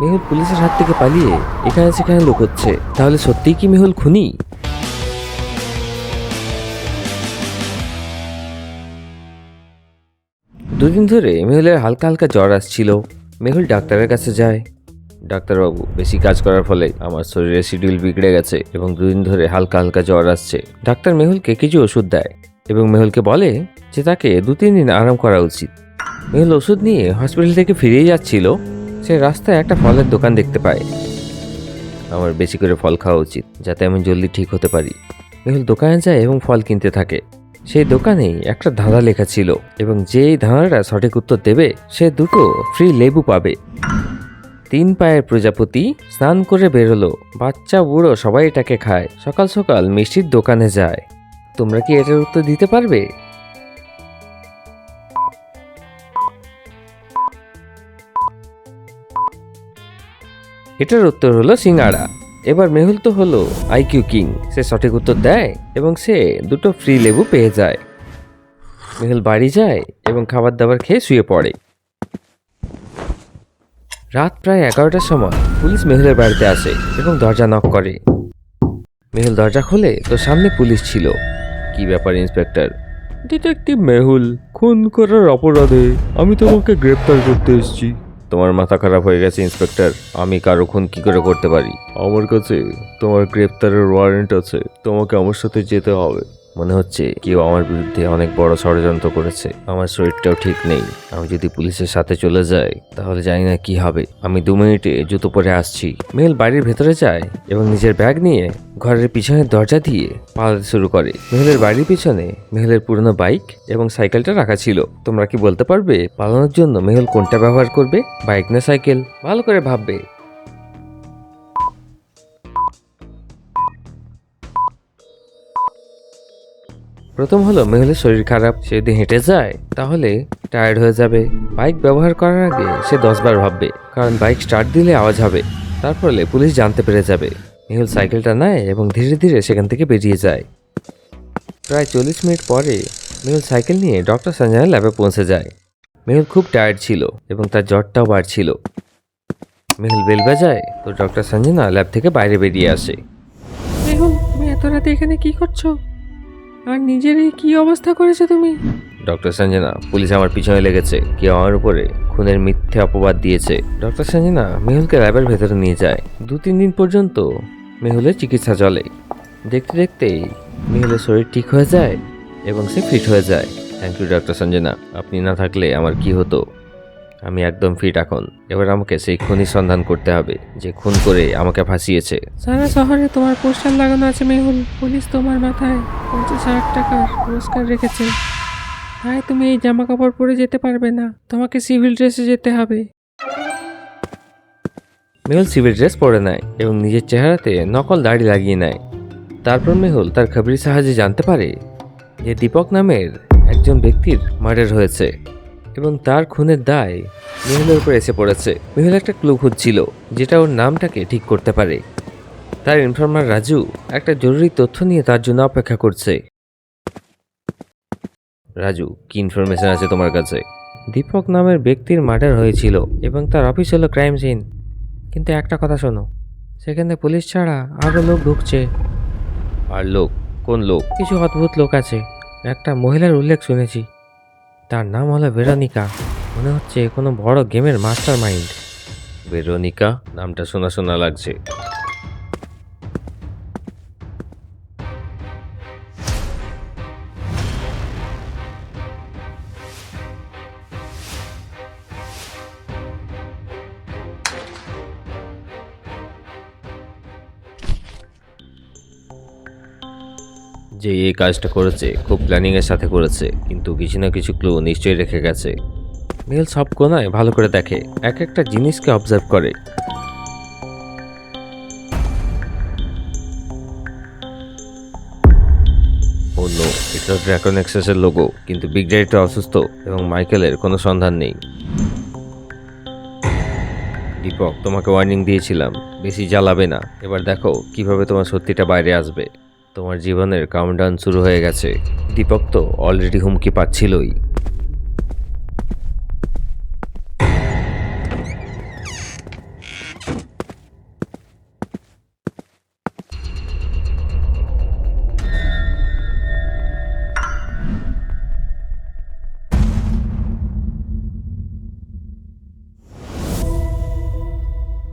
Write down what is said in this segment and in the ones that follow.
মেহুল পুলিশের হাত থেকে পালিয়ে এখানে সেখানে লুকোচ্ছে তাহলে সত্যিই কি মেহুল খুনি? দুদিন ধরে মেহুলের হালকা হালকা জ্বর আসছিল। মেহুল ডাক্তারের কাছে যায়। ডাক্তারবাবু, বেশি কাজ করার ফলে আমার শরীরের শিডিউল বিগড়ে গেছে এবং দুদিন ধরে হালকা হালকা জ্বর আসছে। ডাক্তার মেহুলকে কিছু ওষুধ দেয় এবং মেহুলকে বলে যে তাকে দু তিন দিন আরাম করা উচিত। মেহুল ওষুধ নিয়ে হসপিটাল থেকে ফিরে যাচ্ছিল। সে রাস্তায় একটা ফলের দোকান দেখতে পায়। আমার বেশি করে ফল খাওয়া উচিত, যাতে আমি জলদি ঠিক হতে পারি। মেহুল দোকানে যায় এবং ফল কিনতে থাকে। সেই দোকানেই একটা ধাঁধা লেখা ছিল এবং যে এই ধাঁধাটা সঠিক উত্তর দেবে, সে দুটো ফ্রি লেবু পাবে। তিন পায়ের প্রজাপতি স্নান করে বেরোলো বাচ্চা, বুড়ো সবাই এটাকে খায়। সকাল সকাল মিষ্টির দোকানে যায়। তোমরা কি এটার উত্তর দিতে পারবে? এটার উত্তর হলো সিঙ্গাড়া। এবার মেহুল তো হলো আইকিউ কিং। সে সঠিক উত্তর দেয় এবং সে দুটো ফ্রি লেবু পেয়ে যায়। মেহুল বাড়ি যায় এবং খাবার দাবার খেয়ে শুয়ে পড়ে। রাত প্রায় এগারোটার সময় পুলিশ মেহুলের বাড়িতে আসে এবং দরজা নক করে। মেহুল দরজা খোলে তো সামনে পুলিশ ছিল। কি ব্যাপার, ইন্সপেক্টর? ডিটেকটিভ মেহুল, খুন করার অপরাধে আমি তোমাকে গ্রেপ্তার করতে এসেছি। তোমার মাথা খারাপ হয়ে গেছে, ইন্সপেক্টর। আমি কারও খুন কি করে করতে পারি? আমার কাছে তোমার গ্রেপ্তারের ওয়ারেন্ট আছে। তোমাকে আমার সাথে যেতে হবে। মনে হচ্ছে কেউ আমার বিরুদ্ধে অনেক বড় ষড়যন্ত্র করেছে। আমার শরীরটাও ঠিক নেই। আমি যদি পুলিশের সাথে চলে যাই, তাহলে জানি না কি হবে। আমি দু মিনিটে জুতো পরে আসছি। মেল বাড়ির ভেতরে যায় এবং নিজের ব্যাগ নিয়ে ঘরের পিছনের দরজা দিয়ে পালাতে শুরু করে। মেহুলের বাড়ির পিছনে মেহুলের পুরনো বাইক এবং সাইকেলটা রাখা ছিল। তোমরা কি বলতে পারবে পালানোর জন্য মেহুল কোনটা ব্যবহার করবে? বাইক না সাইকেল? ভালো করে ভাববে। প্রথম হলো মেহুলের শরীর খারাপ, সে যদি হেঁটে যায়, তাহলে টায়ার্ড হয়ে যাবে। বাইক ব্যবহার করার আগে সে দশবার ভাববে, কারণ বাইক স্টার্ট দিলে আওয়াজ হবে। তার ফলে পুলিশ জানতে পেরে যাবে। মেহুল সাইকেলটা নেয় এবং ধীরে ধীরে সেখান থেকে বেরিয়ে যায়। প্রায় চল্লিশ মিনিট পরে মেহুল সাইকেল নিয়ে ডক্টর সঞ্জয়ের ল্যাবে পৌঁছে যায়। মেহুল খুব টায়ার্ড ছিল এবং তার জ্বরটাও বাড়ছিল। মেহুল বেল বাজায়, তো ডক্টর সঞ্জনা ল্যাব থেকে বাইরে বেরিয়ে আসে। মেহুল, তুমি এত রাতে এখানে কি করছ? আর নিজের এই কি অবস্থা করেছ তুমি? ডক্টর সঞ্জনা, পুলিশ আমার পিছনে লেগেছে। কেউ আমার উপরে খুনের মিথ্যে অপবাদ দিয়েছে। ডক্টর সঞ্জনা, মেহুলকে ল্যাবের ভেতরে নিয়ে যায়। দু তিন দিন পর্যন্ত মেহুলের চিকিৎসা চলে। দেখতে দেখতেই মেহুলের শরীর ঠিক হয়ে যায় এবং সে ফিট হয়ে যায়। Thank you doctor Sanjana. আপনি না থাকলে আমার কি হতো? আমি একদম ফিট এখন। এবার আমাকে সেই খুনি সন্ধান করতে হবে যে খুন করে আমাকে ফাঁসিয়েছে। সারা শহরে তোমার পোস্টার লাগানো আছে মেহুল। পুলিশ তোমার মাথায় পঞ্চাশ হাজার টাকার পুরস্কার রেখেছে। তাই তুমি এই জামা কাপড় পরে যেতে পারবে না। তোমাকে সিভিল ড্রেসে যেতে হবে। মেহুল সিভিল ড্রেস পরে নেয় এবং নিজের চেহারাতে নকল দাড়ি লাগিয়ে নেয়। তারপর মেহুল তার খবরের সাহায্যে জানতে পারে যে দীপক নামের একজন ব্যক্তির মার্ডার হয়েছে। এবং তার খুনের দায় মেহুলের উপর এসে পড়েছে। মেহুল একটা ক্লু খুঁজছিল, যেটা ওর নামটাকে ঠিক করতে পারে। তার ইনফর্মার রাজু একটা জরুরি তথ্য নিয়ে তার জন্য অপেক্ষা করছে। রাজু, কি ইনফরমেশন আছে তোমার কাছে? দীপক নামের ব্যক্তির মার্ডার হয়েছিল এবং তার অফিস হলো ক্রাইম সিন কিন্তু একটা কথা শোনো, সেখানে পুলিশ ছাড়া আরও লোক ঢুকছে। আর লোক? কোন লোক? কিছু অদ্ভুত লোক আছে। একটা মহিলার উল্লেখ শুনেছি। তার নাম হলো বেরোনিকা মনে হচ্ছে কোনো বড় গেমের মাস্টার মাইন্ড ভেরোনিকা, নামটা শোনা শোনা লাগছে। যে এই কাজটা করেছে, খুব প্ল্যানিং এর সাথে করেছে, কিন্তু কিছু না কিছু ক্লু নিশ্চয়ই রেখে গেছে। মেল সব কোনায় ভালো করে দেখে, এক একটা জিনিসকে অবজার্ভ করে। নো এটা ড্রাকন এক্সেসের লোগো কিন্তু বিগ ড্যাডিটা অসুস্থ এবং মাইকেলের কোনো সন্ধান নেই। দীপক, তোমাকে ওয়ার্নিং দিয়েছিলাম, বেশি জ্বালাবে না। এবার দেখো, কীভাবে তোমার সত্যিটা বাইরে আসবে। তোমার জীবনের কাউন্টডাউন শুরু হয়ে গেছে। দীপক তো অলরেডি হুমকি পাচ্ছিলই।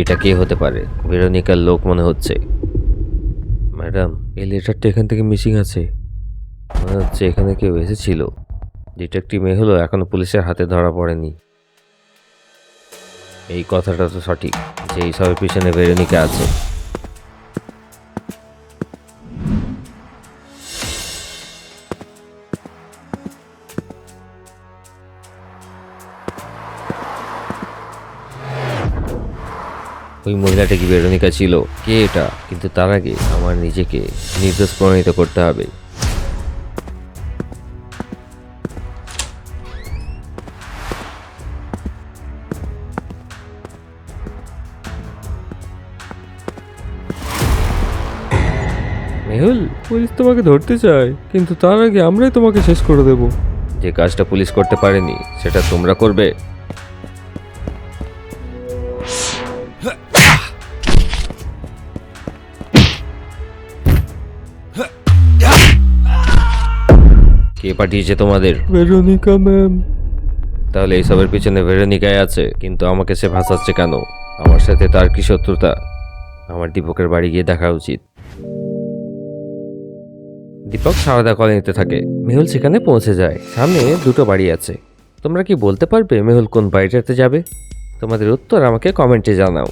এটা কে হতে পারে? ভেরোনিকার লোক মনে হচ্ছে। ম্যাডাম, এই লেটারটা এখান থেকে মিসিং আছে। মনে হচ্ছে এখানে কেউ এসেছিল। ডিটেকটিভ মেয়ে হলো, এখনও পুলিশের হাতে ধরা পড়েনি। এই কথাটা তো সঠিক, যে এইসবের পিছনে ভেরোনিকা আছে। ওই মহিলাটা কি বেরোনিকা ছিল? কে এটা? কিন্তু তার আগে আমার নিজেকে নির্দোষ প্রমাণিত করতে হবে। মেহুল? পুলিশ তোমাকে ধরতে চায় কিন্তু তার আগে আমরাই তোমাকে শেষ করে দেব। যে কাজটা পুলিশ করতে পারেনি সেটা তোমরা করবে? পাঠিয়েছে তোমাদের? Veronica ma'am. তাহলে এইসবের পিছনে ভেরোনিকায় আছে কিন্তু আমাকে সে ভাসাচ্ছে কেন? আমার সাথে তার কি শত্রুতা? আমার দীপকের বাড়ি গিয়ে দেখা উচিত। দীপক সারদা কলোনিতে থাকে। মেহুল সেখানে পৌঁছে যায়। সামনে দুটো বাড়ি আছে। তোমরা কি বলতে পারবে মেহুল কোন বাড়িটাতে যাবে? তোমাদের উত্তর আমাকে কমেন্টে জানাও।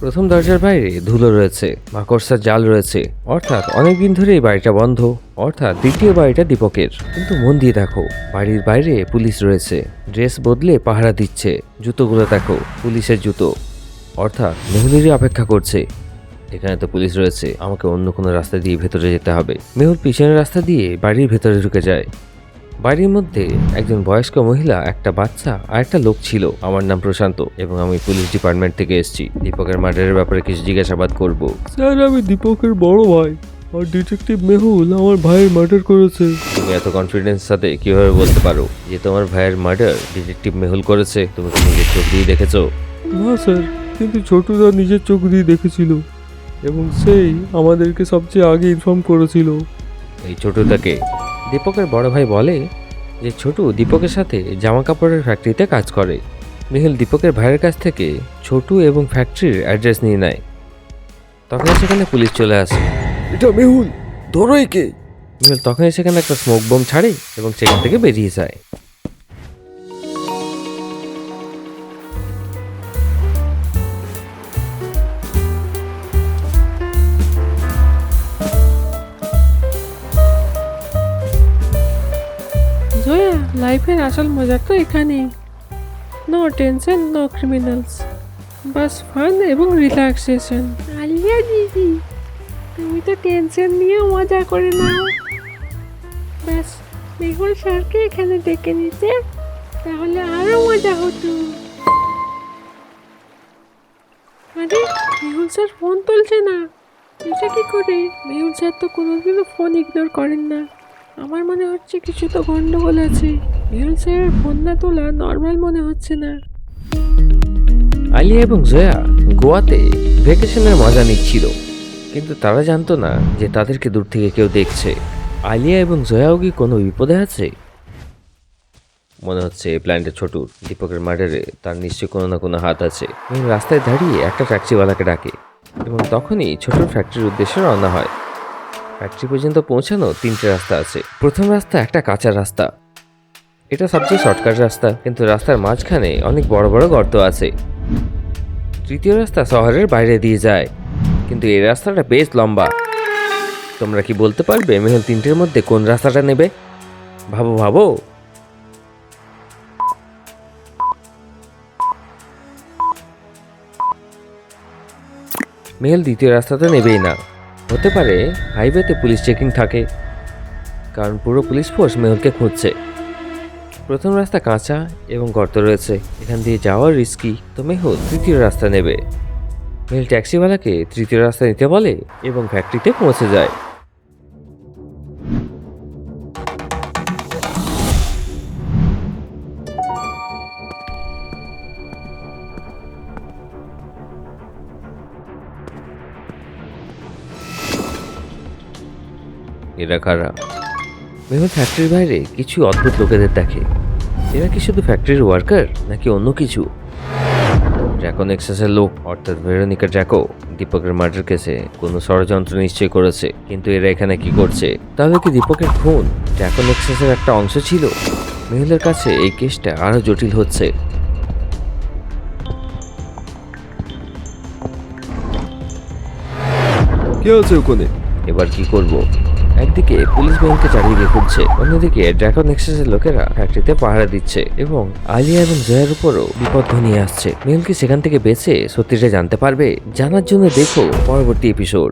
প্রথম দরজার বাইরে ধুলো রয়েছে, মাকড়সার জাল রয়েছে। অর্থাৎ অনেকদিন ধরে এই বাড়িটা বন্ধ, অর্থাৎ দ্বিতীয় বাড়িটা দীপকের। কিন্তু মন দিয়ে দেখো, বাড়ির বাইরে পুলিশ রয়েছে। ড্রেস বদলে পাহারা দিচ্ছে, জুতোগুলো দেখো, পুলিশের জুতো। অর্থাৎ মেহুলেরই অপেক্ষা করছে। এখানে তো পুলিশ রয়েছে, আমাকে অন্য কোনো রাস্তা দিয়ে ভেতরে যেতে হবে। মেহুল পিছনের রাস্তা দিয়ে বাড়ির ভেতরে ঢুকে যায়। বাড়ির মধ্যে একজন বয়স্ক মহিলা একটা বাচ্চা আর একটা লোক ছিল। আমার নাম প্রশান্ত এবং আমি পুলিশ ডিপার্টমেন্ট থেকে এসেছি। দীপকের মার্ডারের ব্যাপারে কিছু জিজ্ঞাসাবাদ করব। স্যার আমি দীপকের বড় ভাই আর ডিটেকটিভ মেহুল আমার ভাইয়ের মার্ডার করেছে। তুমি এত কনফিডেন্স সাথে কীভাবে বলতে পারো যে তোমার ভাইয়ের মার্ডার ডিটেকটিভ মেহুল করেছে? তুমি কি নিজের চোখ দিয়ে দেখেছ? না স্যার কিন্তু ছোটুদা নিজের চোখ দিয়ে দেখেছিল এবং সেই আমাদেরকে সবচেয়ে আগে ইনফর্ম করেছিল। এই ছোটুটাকে দীপকের বড় ভাই বলে যে ছোটু দীপকের সাথে জামা কাপড়ের ফ্যাক্টরিতে কাজ করে। মেহুল দীপকের ভাইয়ের কাছ থেকে ছোটু এবং ফ্যাক্টরির অ্যাড্রেস নিয়ে নেয়। তখন সেখানে পুলিশ চলে আসে। এটা মেহুল ধরো একে। মেহুল তখনই সেখানে একটা স্মোক বোম ছাড়ে এবং সেখান থেকে বেরিয়ে যায়। লাইফের আসল মজা তো এখানেই। নো টেনশন নো ক্রিমিনালস বাস ফান এবং রিল্যাক্সেশন আলিয়া দিদি, তুমি তো টেনশন নিয়ে মজা করে নাও। ব্যাস মেহুল স্যারকে এখানে ডেকে নিতে, তাহলে আরও মজা হতো। আরে, মেহুল স্যার ফোন তুলছে না। এটা কি করে? মেহুল স্যার তো কোনোদিনও ফোন ইগনোর করেন না। আমার মনে হচ্ছে কিছু তো গন্ডগোল আছে। ফোন না তোলা নর্মাল মনে হচ্ছে না। আলিয়া এবং জয়া গোয়াতে ভ্যাকেশনের মজা নিচ্ছিল, কিন্তু তারা জানতো না যে তাদেরকে দূর থেকে কেউ দেখছে। আলিয়া এবং জয়াও কি কোনো বিপদে আছে? মনে হচ্ছে প্ল্যানটা ছোটুর দীপকের মার্ডারে তার নিশ্চয়ই কোনো না কোনো হাত আছে। এবং রাস্তায় দাঁড়িয়ে একটা ট্যাক্সিওয়ালাকে ডাকে এবং তখনই ছোটুর ফ্যাক্টরির উদ্দেশ্যে রওনা হয়। ফ্যাক্টরি পর্যন্ত পৌঁছানো তিনটে রাস্তা আছে। প্রথম রাস্তা একটা কাঁচা রাস্তা এটা সবচেয়ে শর্টকাট রাস্তা, কিন্তু রাস্তার মাঝখানে অনেক বড় বড় গর্ত আছে। তৃতীয় রাস্তা শহরের বাইরে দিয়ে যায়, কিন্তু এই রাস্তাটা বেশ লম্বা। তোমরা কি বলতে পারবে মেহুল তিনটের মধ্যে কোন রাস্তাটা নেবে? ভাবো ভাবো। মেহুল দ্বিতীয় রাস্তাটা নেবেই না। হতে পারে হাইওয়েতে পুলিশ চেকিং থাকে, কারণ পুরো পুলিশ ফোর্স মেহুলকে খুঁজছে। প্রথম রাস্তা কাঁচা এবং গর্ত রয়েছে। এখান দিয়ে যাওয়ার রিস্কি তো মেহুল তৃতীয় রাস্তা নেবে। মেহুল ট্যাক্সিওয়ালাকে তৃতীয় রাস্তা নিতে বলে এবং ফ্যাক্টরিতে পৌঁছে যায়। এরা খারাপ মেহুল ফ্যাক্টরির বাইরে কিছু অদ্ভুত লোকেদের দেখে। এরা কি শুধু ফ্যাক্টরির ওয়ার্কার নাকি অন্য কিছু? ড্র্যাকন এক্সেসের লোক অর্থাৎ ভেরোনিকা ড্র্যাকো দীপকের মার্ডার কেসে কোনো ষড়যন্ত্র নিশ্চয় করেছে কিন্তু এরা এখানে কি করছে? তাহলে কি দীপকের খুন ড্র্যাকন এক্সেসের একটা অংশ ছিল? মেহুলের কাছে এই কেসটা আরও জটিল হচ্ছে। কে আছে ওখানে? এবার কি করব? একদিকে পুলিশ ভ্যানকে চারিদিকে খুঁজছে অন্যদিকে ড্রাগন এক্সেসের লোকেরা ফ্যাক্টরিতে পাহারা দিচ্ছে এবং আলিয়া এবং জয়ার উপরও বিপদ ঘনিয়ে আসছে। মেহুল কি সেখান থেকে বেঁচে সত্যিটা জানতে পারবে। জানার জন্য দেখো পরবর্তী এপিসোড